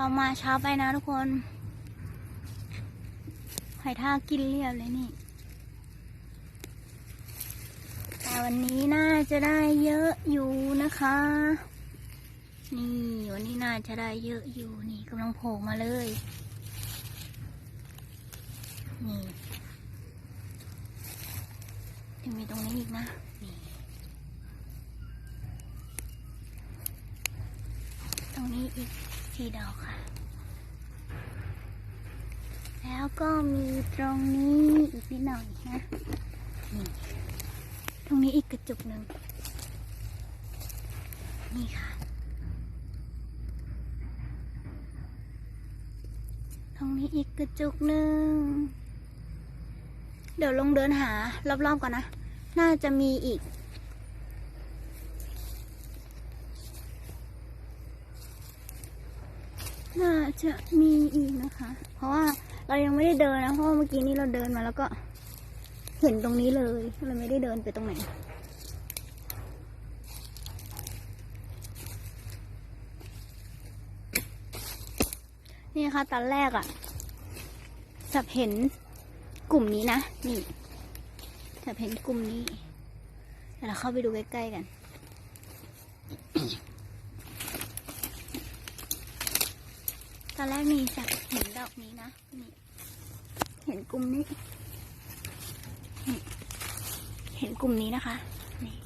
เรามาเช้าไปนะทุกคนหอยทากกินเรียบเลยนี่ แต่วันนี้น่าจะได้เยอะอยู่นะคะ นี่วันนี้น่าจะได้เยอะอยู่นี่กำลังโผล่มาเลย นี่ยังมีตรงนี้อีกนะนี่ตรงนี้อีก สี่ดอกค่ะ แล้วก็มีตรงนี้อีกนิดหน่อยนะนี่ตรงนี้อีกกระจุกหนึ่งนี่ค่ะ ตรงนี้อีกกระจุกหนึ่ง เดี๋ยวลงเดินหารอบๆก่อนนะ น่าจะมีอีก น่าจะมีอีกนะคะ เพราะว่าเรายังไม่ได้เดินนะ เพราะเมื่อกี้นี้เราเดินมาแล้วก็เห็นตรงนี้เลยเราไม่ได้เดินไปตรงไหน นี่ค่ะตอนแรกอะ่ะจับเห็นกลุ่มนี้นะ นี่จับเห็นกลุ่มนี้เดี๋ยวเราเข้าไปดูใกล้ๆกัน ตอนแรกมีจับเห็นดอกนี้นะนี่เห็นกลุ่มนี้ เห็นกลุ่มนี้นะคะนี่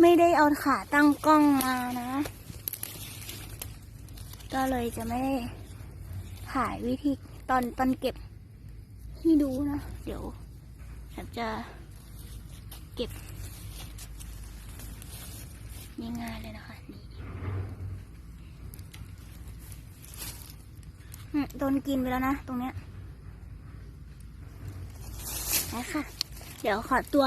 ไม่ได้เอาขาตั้งกล้องมานะ ก็เลยจะไม่ได้ถ่ายวิธีตอนตอนเก็บให้ดูนะ เดี๋ยวฉันจะเก็บง่ายๆเลยนะคะนี่อืม โดนกินไปแล้วนะ ตรงเนี้ยไปค่ะ เดี๋ยวขอตัว